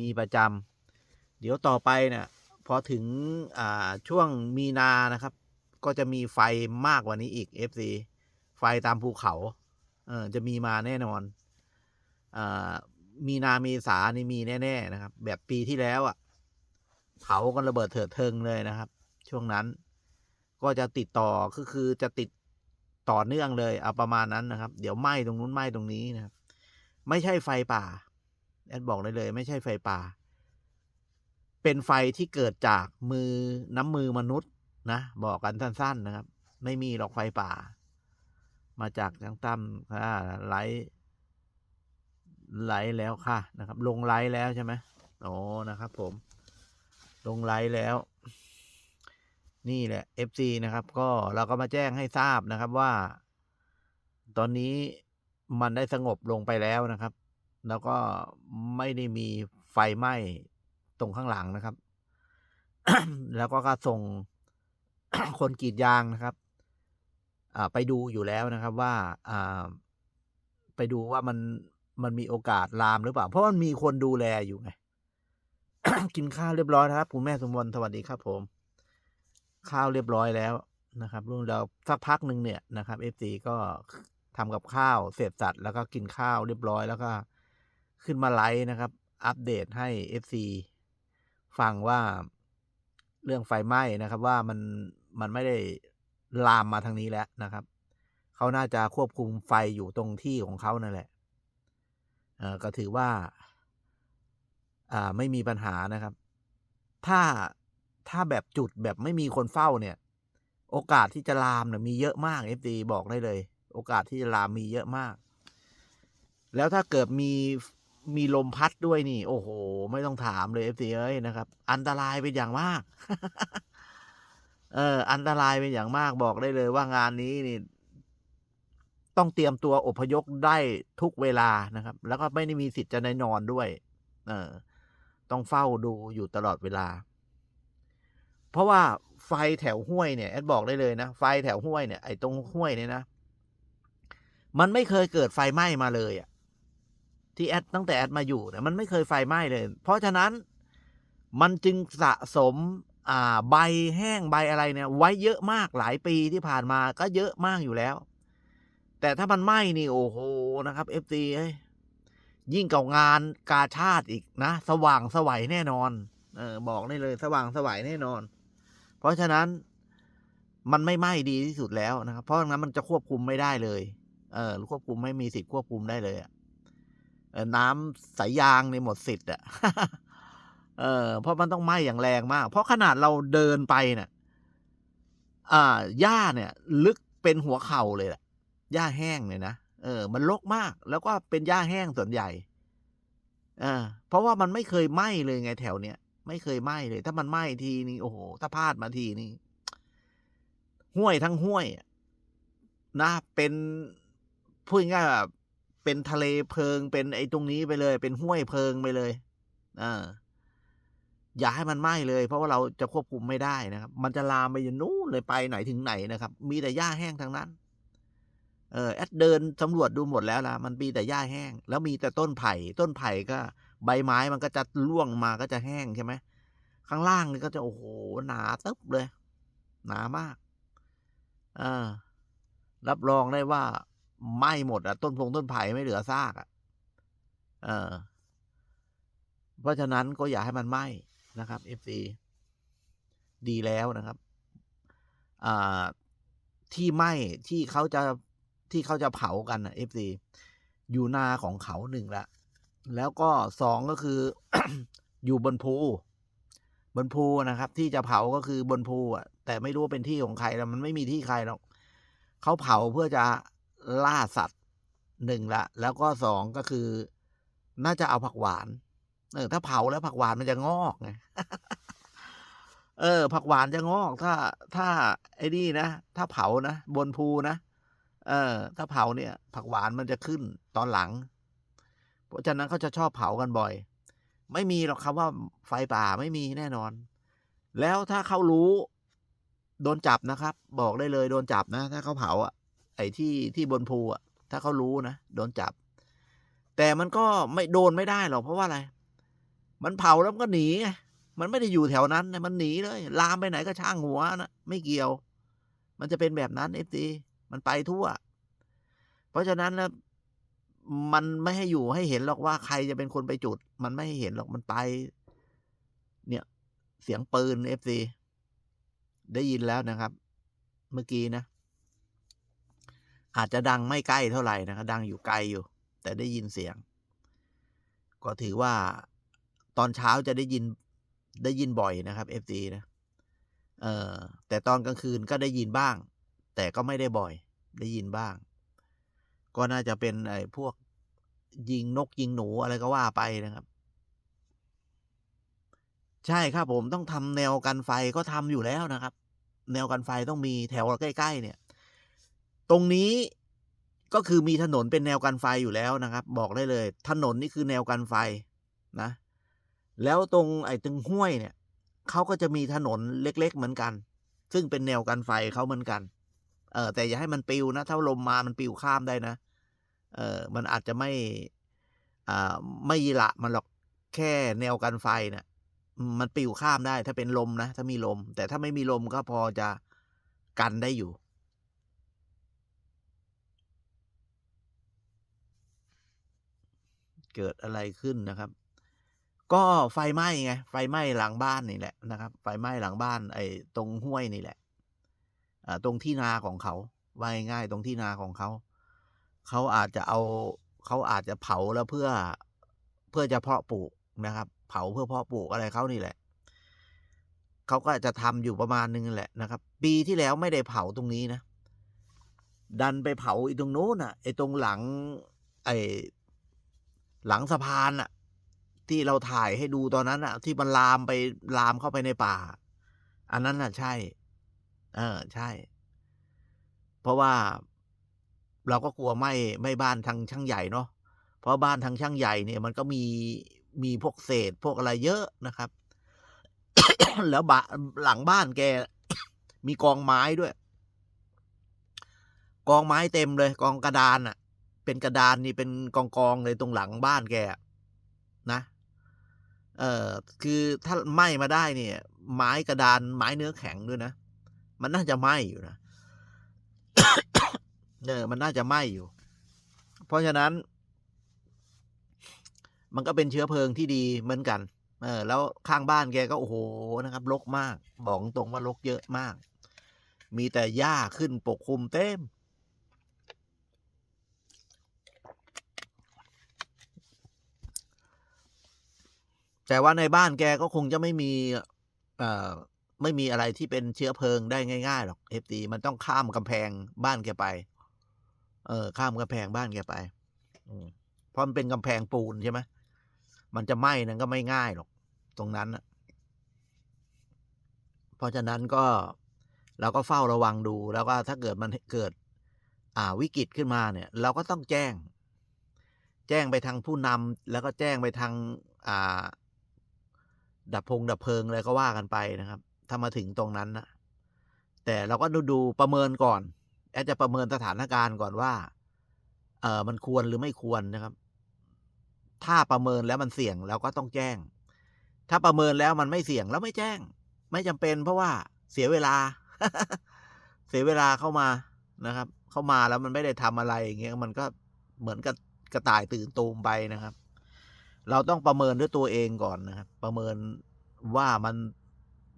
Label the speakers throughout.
Speaker 1: มีประจำเดี๋ยวต่อไปเนี่ยพอถึงช่วงมีนานะครับ ก็จะมีไฟมากกว่านี้อีก FC ไฟตามภูเขาเออจะมีมาแน่นอนอมีนาเมษานี่มีแน่ ๆนะครับ แบบปีที่แล้วอะ่ะ เผากันระเบิดเถิดเทิงเลยนะครับ ช่วงนั้น ก็จะติดต่อก็คือจะติดต่อเนื่องเลยเอาประมาณนั้นนะครับ เดี๋ยวไหม้ตรงนู้นไหม้ตรงนี้นะครับ ไม่ใช่ไฟป่า แอดบอกได้เลย ไม่ใช่ไฟป่า เป็นไฟที่เกิดจากมือน้ำมือมนุษย์นะ บอกกันสั้น ๆ นะครับ ไม่มีหรอกไฟป่า มาจากทางตั้มค่ะไลฟ์ไลแล้วค่ะนะครับ ลงไลแล้วใช่ไหมโอ้นะครับ ผม ลงไลแล้ว นี่แหละ FC นะครับ ก็เราก็มาแจ้งให้ทราบนะครับว่า ตอนนี้มันได้สงบลงไปแล้วนะครับ แล้วก็ไม่ได้มีไฟไหม้ตรงข้างหลังนะครับ แล้วก็ก็ส่งคนกรีดยางนะครับไปดูอยู่แล้วนะครับว่าไปดูว่ามันมันมีโอกาสลามหรือเปล่า เพราะมันมีคนดูแลอยู่ไง กินข้าวเรียบร้อยนะครับ คุณแม่สมบูรณ์สวัสดีครับผม ข้าวเรียบร้อยแล้วนะครับรุ่นเราสักพักหนึ่งเนี่ยนะครับเอฟซีก็ทำกับข้าวเสร็จสัตว์แล้วก็กินข้าวเรียบร้อยแล้วก็ ขึ้นมาไลฟ์นะครับ อัปเดตให้เอฟซีฟังว่าเรื่องไฟไหม้นะครับ ว่ามันมันไม่ได้ลามมาทางนี้แล้วนะครับเขาน่าจะควบคุมไฟอยู่ตรงที่ของเขานั่นแหละเออก็ถือว่า อ่าไม่มีปัญหานะครับ ถ้าถ้าแบบจุดแบบไม่มีคนเฝ้าเนี่ย โอกาสที่จะลามเนี่ยมีเยอะมากเอฟดีบอกได้เลย โอกาสที่จะลามมีเยอะมาก แล้วถ้าเกิดมี มีลมพัดด้วยนี่ โอ้โห ไม่ต้องถามเลยเอฟซีเอ้ยนะครับ อันตรายเป็นอย่างมาก เออ อันตรายเป็นอย่างมากบอกได้เลยว่างานนี้นี่ ต้องเตรียมตัวอพยพได้ทุกเวลานะครับ แล้วก็ไม่ได้มีสิทธิ์จะได้นอนด้วย เออ ต้องเฝ้าดูอยู่ตลอดเวลา เพราะว่าไฟแถวห้วยเนี่ยแอดบอกได้เลยนะไฟแถวห้วยเนี่ยไอ้ตรงห้วยเนี่ยนะมันไม่เคยเกิดไฟไหม้มาเลยอะ ที่แอดตั้งแต่แอดมาอยู่เนี่ยมันไม่เคยไฟไหม้เลย เพราะฉะนั้นมันจึงสะสมอ่าใบแห้งใบอะไรเนี่ย ไว้เยอะมากหลายปีที่ผ่านมาก็เยอะมากอยู่แล้ว แต่ถ้ามันไหม้นี่โอ้โหนะครับเอฟซียิ่งเก่างานกาชาติอีกนะ สว่างสวัยแน่นอน เออบอกได้เลยสว่างสวัยแน่นอน เพราะฉะนั้นมันไม่ไหม้ดีที่สุดแล้วนะครับ เพราะงั้นมันจะควบคุมไม่ได้เลย เออควบคุมไม่มีสิทธิ์ควบคุมได้เลยอะ น้ำสายยางในหมดสิทธิ์อะเออเพราะมันต้องไหม้อย่างแรงมาก เพราะขนาดเราเดินไปเนี่ยอ่าหญ้าเนี่ย ลึกเป็นหัวเข่าเลยแหละหญ้าแห้งเลยนะเออ มันรกมาก แล้วก็เป็นหญ้าแห้งส่วนใหญ่เออเพราะว่ามันไม่เคยไหม้เลยไงแถวเนี้ยไม่เคยไหม้เลย ถ้ามันไหม้ทีนี่โอ้โหถ้าพลาดมาทีนี่ห้วยทั้งห้วยนะเป็นพูดง่ายแบบ เป็นทะเลเพลิง เป็นไอ้ตรงนี้ไปเลย เป็นห้วยเพลิงไปเลยเอออย่าให้มันไหม้เลย เพราะว่าเราจะควบคุมไม่ได้นะครับ มันจะลามไปอยู่นู้นเลยไปไหนถึงไหนนะครับ มีแต่หญ้าแห้งทั้งนั้น เออแอดเดินสำรวจดูหมดแล้วละมันมีแต่หญ้าแห้ง แล้วมีแต่ต้นไผ่ ต้นไผ่ก็ ใบไม้มันก็จะร่วงมาก็จะแห้งใช่ไหมข้างล่างนี่ก็จะโอ้โหหนาตึ๊บเลย หนามาก อ่ารับรองได้ว่า ไหม้หมดอะต้นพงต้นไผ่ไม่เหลือซากอะเออ เพราะฉะนั้นก็อย่าให้มันไหม้นะครับ FC ดีแล้วนะครับอ่าที่ไหม้ที่เขาจะที่เขาจะเผากันนะ FC อยู่นาของเขาหนึ่งละแล้วก็สองก็คือ อยู่บนภูบนภูนะครับ ที่จะเผาก็คือบนภูอะแต่ไม่รู้ว่าเป็นที่ของใครแล้วมันไม่มีที่ใครหรอกเขาเผาเพื่อจะ ล่าสัตว์หนึ่งละ แล้วก็สองก็คือ น่าจะเอาผักหวาน เออ ถ้าเผาแล้วผักหวานมันจะงอกไงเออ ผักหวานจะงอก ถ้าถ้าไอ้นี่นะถ้าเผานะบนภูนะเออ ถ้าเผาเนี่ย ผักหวานมันจะขึ้นตอนหลัง เพราะฉะนั้นเขาจะชอบเผากันบ่อย ไม่มีหรอกครับว่าไฟป่าไม่มีแน่นอน แล้วถ้าเขารู้ โดนจับนะครับ บอกได้เลย โดนจับนะ ถ้าเขาเผาอะ ไอ้ที่ที่บนภูอะ ถ้าเขารู้นะโดนจับ แต่มันก็ไม่โดนไม่ได้หรอกเพราะว่าอะไร มันเผาแล้วมันก็หนีไงมันไม่ได้อยู่แถวนั้นนะมันหนีเลย ลามไปไหนก็ช่างหัวนะไม่เกี่ยว มันจะเป็นแบบนั้นเอฟซีมันไปทั่ว เพราะฉะนั้นนะมันไม่ให้อยู่ให้เห็นหรอกว่าใครจะเป็นคนไปจุด มันไม่ให้เห็นหรอกมันไป เนี่ย เสียงปืนเอฟซีได้ยินแล้วนะครับ เมื่อกี้นะ อาจจะดังไม่ใกล้เท่าไหร่นะครับดังอยู่ไกลอยู่ แต่ได้ยินเสียง ก็ถือว่าตอนเช้าจะได้ยินได้ยินบ่อยนะครับ FD นะเออแต่ตอนกลางคืนก็ได้ยินบ้าง แต่ก็ไม่ได้บ่อย ได้ยินบ้าง ก็น่าจะเป็นไอ้พวกยิงนกยิงหนูอะไรก็ว่าไปนะครับ ใช่ครับผมต้องทำแนวกันไฟก็ทำอยู่แล้วนะครับ แนวกันไฟต้องมีแถวใกล้ ๆ เนี่ย ตรงนี้ก็คือมีถนนเป็นแนวกันไฟอยู่แล้วนะครับ บอกได้เลย ถนนนี่คือแนวกันไฟนะ แล้วตรงไอ้ตึงห้วยเนี่ยเขาก็จะมีถนนเล็ก ๆ เหมือนกัน ซึ่งเป็นแนวกันไฟเขาเหมือนกัน เออแต่อย่าให้มันปิวนะถ้าลมมามันปิวข้ามได้นะ เออมันอาจจะไม่อ่าไม่ยีละมันหรอกแค่แนวกันไฟเนี่ยมันปิวข้ามได้ถ้าเป็นลมนะ ถ้ามีลม แต่ถ้าไม่มีลมก็พอจะกันได้อยู่ เกิดอะไรขึ้นนะครับ ก็ไฟไหม้ไงไฟไหม้หลังบ้านนี่แหละนะครับ ไฟไหม้หลังบ้านไอ้ตรงห้วยนี่แหละตรงที่นาของเขาว่าง่ายๆตรงที่นาของเขา เขาอาจจะเอาเขาอาจจะเผาแล้วเพื่อเพื่อจะเพาะปลูกนะครับ เผาเพื่อเพาะปลูกอะไรเขานี่แหละเขาก็จะทำอยู่ประมาณนึงแหละนะครับ ปีที่แล้วไม่ได้เผาตรงนี้นะ ดันไปเผาอีตรงโน้นอะไอ้ตรงหลัง ไอ หลังสะพานอะที่เราถ่ายให้ดูตอนนั้นอะที่มันลามไปลามเข้าไปในป่า อันนั้นน่ะใช่ เออ ใช่ เพราะว่าเราก็กลัวไหม่ไหม่บ้านทางช่างใหญ่เนาะเพราะบ้านทางช่างใหญ่เนี่ย มันก็มีมีพวกเศษพวกอะไรเยอะนะครับ แล้วบะหลังบ้านแก มีกองไม้ด้วย กองไม้เต็มเลย กองกระดานอะ เป็นกระดานนี่เป็นกองกองเลยตรงหลังบ้านแกนะ เออคือถ้าไหม้มาได้เนี่ย ไม้กระดานไม้เนื้อแข็งด้วยนะ มันน่าจะไหม้อยู่นะเออมันน่าจะไหม้อยู่ เพราะฉะนั้น มันก็เป็นเชื้อเพลิงที่ดีเหมือนกัน เออ แล้วข้างบ้านแกก็โอ้โหนะครับรกมาก บอกตรงว่า รกเยอะมาก มีแต่หญ้าขึ้นปกคลุมเต็ม แต่ว่าในบ้านแกก็คงจะไม่มี เอ่อไม่มีอะไรที่เป็นเชื้อเพลิงได้ง่ายๆหรอกเอฟตีมันต้องข้ามกำแพงบ้านแกไป เออ ข้ามกำแพงบ้านแกไปเพราะมันเป็นกำแพงปูนใช่ไหมมันจะไหม้นั้นก็ไม่ง่ายหรอก ตรงนั้นเพราะฉะนั้นก็เราก็เฝ้าระวังดู แล้วก็ถ้าเกิดมันเกิด อ่าวิกฤตขึ้นมาเนี่ย เราก็ต้องแจ้ง แจ้งไปทางผู้นำแล้วก็แจ้งไปทาง อ่า ดับพงดับเพลิงอะไรก็ว่ากันไปนะครับ ถ้ามาถึงตรงนั้นนะแต่เราก็ดูดูประเมินก่อน แอดจะประเมินสถานการณ์ก่อนว่า เออมันควรหรือไม่ควรนะครับ ถ้าประเมินแล้วมันเสี่ยงเราก็ต้องแจ้ง ถ้าประเมินแล้วมันไม่เสี่ยงแล้วไม่แจ้ง ไม่จำเป็น เพราะว่าเสียเวลา เสียเวลาเข้ามานะครับ เข้ามาแล้วมันไม่ได้ทำอะไรอย่างเงี้ยมันก็เหมือนกับกระต่ายตื่นตูมไปนะครับ เราต้องประเมินด้วยตัวเองก่อนนะครับ ประเมินว่ามัน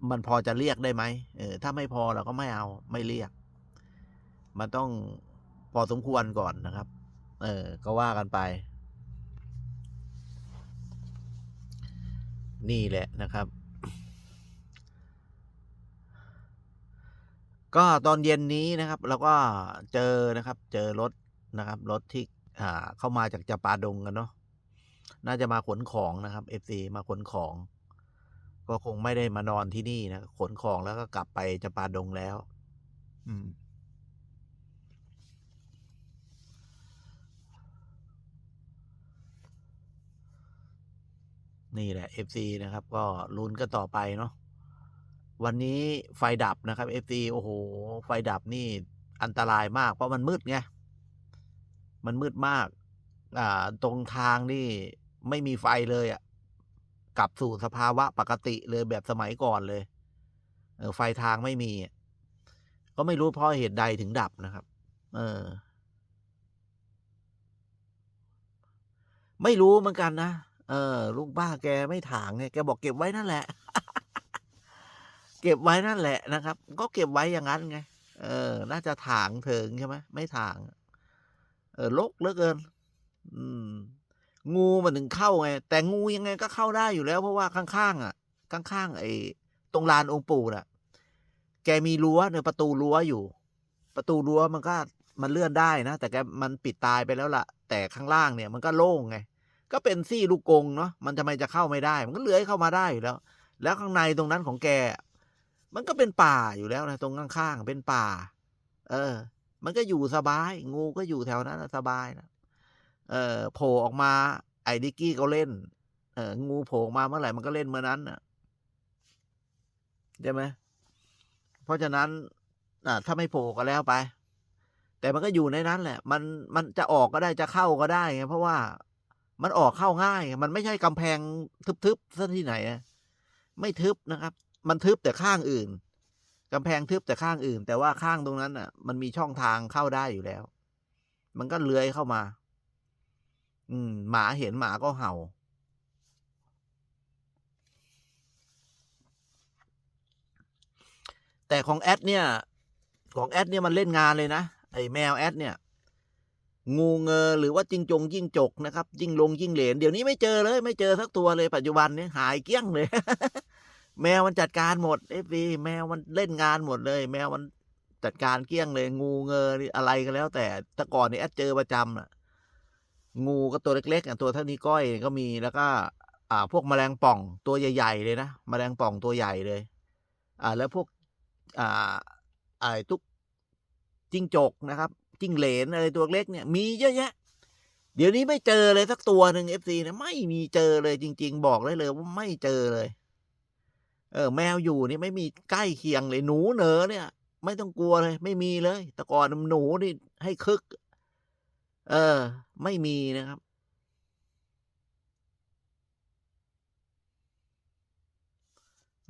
Speaker 1: มันพอจะเรียกได้ไหมเออถ้าไม่พอเราก็ไม่เอาไม่เรียก มันต้องพอสมควรก่อนนะครับ เออ ก็ว่ากันไป นี่แหละนะครับ ก็ตอนเย็นนี้นะครับเราก็เจอนะครับ เจอรถนะครับรถที่อ่าเข้ามาจากจปาดงกันเนาะ น่าจะมาขนของนะครับ FC มาขนของ ก็คงไม่ได้มานอนที่นี่นะขนของแล้วก็กลับไปจำปาดงแล้ว อืมนี่แหละ FC นะครับ ก็ลุ้นกันต่อไปเนาะวันนี้ไฟดับนะครับ FC โอ้โห ไฟดับนี่อันตรายมาก เพราะมันมืดไง มันมืดมาก อ่า ตรงทางนี่ ไม่มีไฟเลยอะ่ะ กลับสู่สภาวะปกติเลยแบบสมัยก่อนเลย เออ ไฟทางไม่มี ก็ไม่รู้เพราะเหตุใดถึงดับนะครับ เออ ไม่รู้เหมือนกันนะเออ ลูกบ้าแกไม่ถางไงแกบอกเก็บไว้นั่นแหละ เก็บไว้นั่นแหละนะครับ ก็เก็บไว้อย่างนั้นไง เออ น่าจะถางเถิงใช่ไหมไม่ถาง เออลกเหลือเกิน อืม งูมันถึงเข้าไง แต่งูยังไงก็เข้าได้อยู่แล้ว เพราะว่าข้างๆอะ ข้างๆไอ้ตรงลานองค์ปู่น่ะ แกมีรั้วเนี่ยประตูรั้วอยู่ ประตูรั้วมันก็มันเลื่อนได้นะ แต่แกมันปิดตายไปแล้วล่ะ แต่ข้างล่างเนี่ยมันก็โล่งไง ก็เป็นซี่ลูกกงเนาะ มันทำไมจะเข้าไม่ได้ มันก็เลื้อยเข้ามาได้อยู่แล้ว แล้วข้างในตรงนั้นของแก มันก็เป็นป่าอยู่แล้วนะตรงข้างๆเป็นป่า เออ มันก็อยู่สบาย งูก็อยู่แถวนั้นสบายนะ เออโผล่ออกมา ไอ้ดิกกี้ก็เล่น เอองูโผล่ออกมาเมื่อไหร่มันก็เล่นเมื่อนั้นน่ะใช่ไหมเพราะฉะนั้นอ่าถ้าไม่โผล่ก็แล้วไป แต่มันก็อยู่ในนั้นแหละ มันมันจะออกก็ได้จะเข้าก็ได้ไงเพราะว่ามันออกเข้าง่าย มันไม่ใช่กำแพงทึบๆซะที่ไหนไม่ทึบนะครับ มันทึบแต่ข้างอื่นกำแพงทึบแต่ข้างอื่น แต่ว่าข้างตรงนั้นอะ มันมีช่องทางเข้าได้อยู่แล้ว มันก็เลื้อยเข้ามา อืม หมาเห็นหมาก็เห่า แต่ของแอดเนี่ย ของแอดเนี่ยมันเล่นงานเลยนะ ไอ้แมวแอดเนี่ย งูเงอหรือว่าจิงจงยิ่งจกนะครับยิ่งลงยิ่งเหลนเดี๋ยวนี้ไม่เจอเลย ไม่เจอสักตัวเลยปัจจุบันเนี่ยหายเกลี้ยงเลย แมวมันจัดการหมดเอฟวีแมวมันเล่นงานหมดเลย แมวมันจัดการเกลี้ยงเลย งูเงออะไรก็แล้ว แต่แต่ก่อนเนี่ยแอดเจอประจำนะ งูก็ตัวเล็กๆอะตัวเท่านี้ก้อยก็มีแล้วก็ อ่า พวกแมลงป่องตัวใหญ่ ๆ เลยนะแมลงป่องตัวใหญ่เลย อ่า แล้วพวก อ่าไอ้ตุ๊กจิ้งจกนะครับจิ้งเหลนอะไรตัวเล็กเนี่ยมีเยอะแยะ เดี๋ยวนี้ไม่เจอเลยสักตัวหนึ่งเอฟซีนะไม่มีเจอเลยจริง ๆ บอกได้เลยว่าไม่เจอเลย เออ แมวอยู่นี่ไม่มีใกล้เคียงเลยหนูเหนอเนี่ย ไม่ต้องกลัวเลย ไม่มีเลย แต่ก่อนหนูนี่ให้คึก เออ ไม่มีนะครับ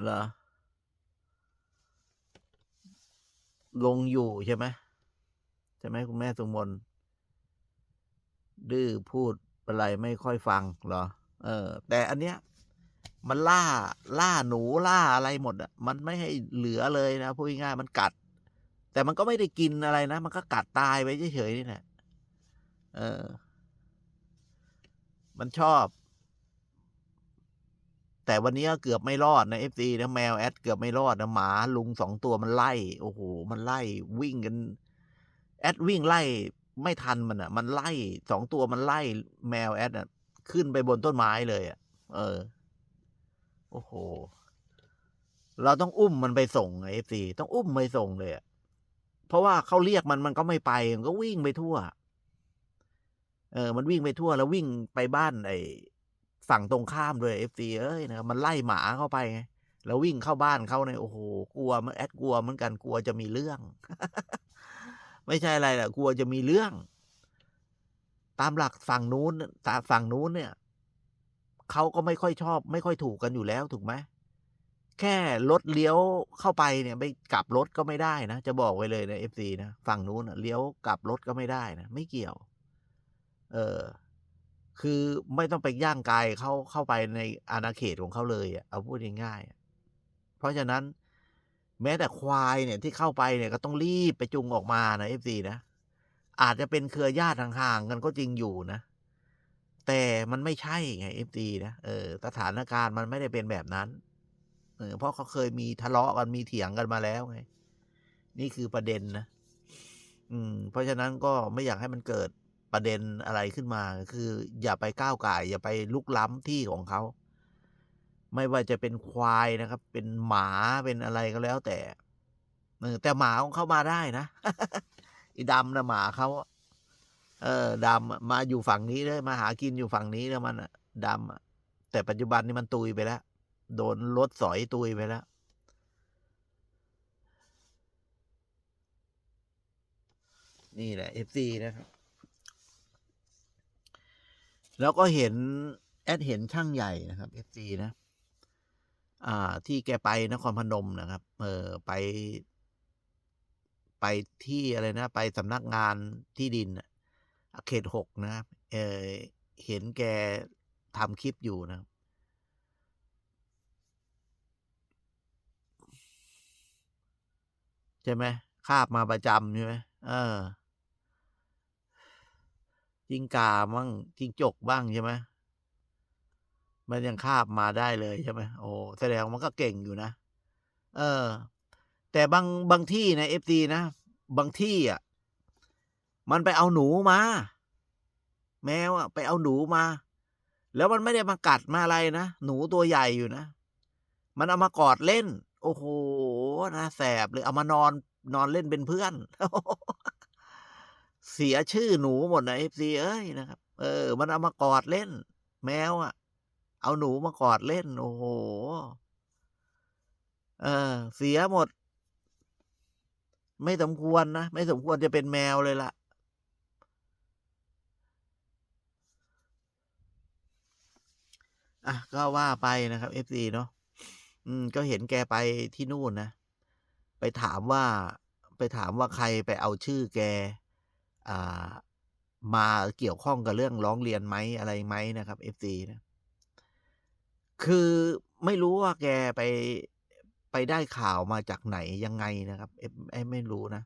Speaker 1: เหรอ ลงอยู่ใช่ไหมใช่ไหมคุณแม่สุมนดื้อพูดอะไรไม่ค่อยฟังเหรอ เออ แต่อันเนี้ย มันล่าล่าหนูล่าอะไรหมดอะ มันไม่ให้เหลือเลยนะพูดง่ายมันกัด แต่มันก็ไม่ได้กินอะไรนะ มันก็กัดตายไปเฉยๆนี่แหละ เออ มันชอบ แต่วันนี้เกือบไม่รอดนะเอฟซีนะแมวแอดเกือบไม่รอดนะหมาลุงสองตัวมันไล่โอ้โหมันไล่ วิ่งกัน แอดวิ่งไล่ ไม่ทันมันอะ มันไล่สองตัวมันไล่ แมวแอดอะ ขึ้นไปบนต้นไม้เลยอะ เออ โอ้โห เราต้องอุ้มมันไปส่งเอฟซีต้องอุ้มไปส่งเลยอะเพราะว่าเขาเรียกมันมันก็ไม่ไป มันก็วิ่งไปทั่ว เออ มันวิ่งไปทั่วแล้ววิ่งไปบ้านไอ้ฝั่งตรงข้ามด้วยเอฟซีเอ้ยนะมันไล่หมาเข้าไปไงแล้ววิ่งเข้าบ้านเขาเนี่ยโอ้โหกลัวมันแอดกลัวเหมือนกันกลัวจะมีเรื่อง ไม่ใช่อะไรแหละกลัวจะมีเรื่อง ตามหลักฝั่งนู้นตาฝั่งนู้นเนี่ยเขาก็ไม่ค่อยชอบ ไม่ค่อยถูกกันอยู่แล้วถูกไหมแค่รถเลี้ยวเข้าไปเนี่ยไปกลับรถก็ไม่ได้นะ จะบอกไว้เลยนะเอฟซีนะฝั่งนู้นเลี้ยวกลับรถก็ไม่ได้นะไม่เกี่ยว เออ คือไม่ต้องไปย่างกายเข้าเข้าไปในอาณาเขตของเขาเลยอะเอาพูดง่ายๆอะเพราะฉะนั้น แม้แต่ควายเนี่ยที่เข้าไปเนี่ยก็ต้องรีบไปจุงออกมานะเอฟซีนะอาจจะเป็นเครือญาติห่างๆกันก็จริงอยู่นะ แต่มันไม่ใช่ไงเอฟซีนะเออสถานการณ์มันไม่ได้เป็นแบบนั้นเออเพราะเขาเคยมีทะเลาะกันมีเถียงกันมาแล้วไง นี่คือประเด็นนะ อืม เพราะฉะนั้นก็ไม่อยากให้มันเกิด ประเด็นอะไรขึ้นมา คืออย่าไปก้าวไก่อย่าไปลุกล้ำที่ของเขา ไม่ว่าจะเป็นควายนะครับ เป็นหมาเป็นอะไรก็แล้วแต่แต่หมาของเขามาได้นะอ้ดำนะหมาเขาเออดำมาอยู่ฝั่งนี้เลยมาหากินอยู่ฝั่งนี้แล้วมันดำแต่ปัจจุบันนี้มันตุยไปแล้ว โดนรถสอยตุยไปแล้วนี่แหละเอฟซีนะครับ แล้วก็เห็น แอดเห็นช่างใหญ่นะครับ FC นะ อ่า ที่แกไปนครพนมนะครับ เออไป ไปที่อะไรนะ ไปสำนักงานที่ดินน่ะเขตหกนะครับเออเห็นแกทำคลิปอยู่นะครับใช่ไหมคาบมาประจำใช่ไหมเออ จิงกาบ้างจิงจกบ้างใช่ไหมมันยังคาบมาได้เลยใช่ไหมโอ้แสดงมันก็เก่งอยู่นะ เออ แต่บางบางที่นะเอฟซีนะ บางที่อะ มันไปเอาหนูมา แมวอะ ไปเอาหนูมา แล้วมันไม่ได้มากัดมาอะไรนะ หนูตัวใหญ่อยู่นะ มันเอามากอดเล่น โอ้โหนะแสบเลย เอามานอนนอนเล่นเป็นเพื่อน เสียชื่อหนูหมดนะเอฟซีเอ้ยนะครับ เออ มันเอามากอดเล่น แมวอะ เอาหนูมากอดเล่น โอ้โหเออ เสียหมด ไม่สมควรนะไม่สมควรจะเป็นแมวเลยล่ะอะก็ว่าไปนะครับ FC เนาะอืม ก็เห็นแกไปที่นู่นนะ ไปถามว่า ไปถามว่าใครไปเอาชื่อแก มาเกี่ยวข้องกับเรื่องร้องเรียนไหมอะไรไหมนะครับ FC นะคือไม่รู้ว่าแกไปไปได้ข่าวมาจากไหนยังไงนะครับเอไม่รู้นะ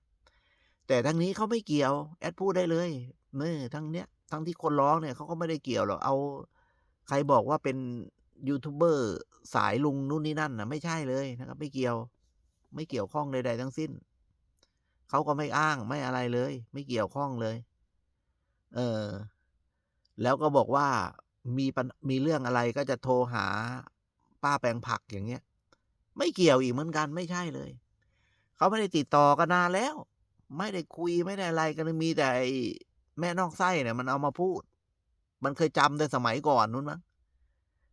Speaker 1: แต่ทั้งนี้เขาไม่เกี่ยว แอดพูดได้เลยเมื่อทั้งเนี้ยทั้งที่คนร้องเนี่ยเขาก็ไม่ได้เกี่ยวหรอกเอา ใครบอกว่าเป็นยูทูบเบอร์สายลุงนู่นนี่นั่นนะไม่ใช่เลยนะครับ ไม่เกี่ยว ไม่เกี่ยวข้องใดๆทั้งสิ้น เขาก็ไม่อ้างไม่อะไรเลย ไม่เกี่ยวข้องเลย เออ แล้วก็บอกว่ามีปัญมีเรื่องอะไรก็จะโทรหาป้าแปลงผักอย่างเงี้ย ไม่เกี่ยวอีกเหมือนกันไม่ใช่เลย เขาไม่ได้ติดต่อกันนานแล้ว ไม่ได้คุยไม่ได้อะไรกันมีแต่แม่นอกไส้เนี่ย มันเอามาพูด มันเคยจำแต่สมัยก่อนนู้นมั้ง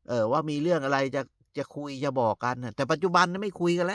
Speaker 1: เออว่ามีเรื่องอะไรจะจะคุยจะบอกกันแต่ปัจจุบันไม่คุยกันแล้ว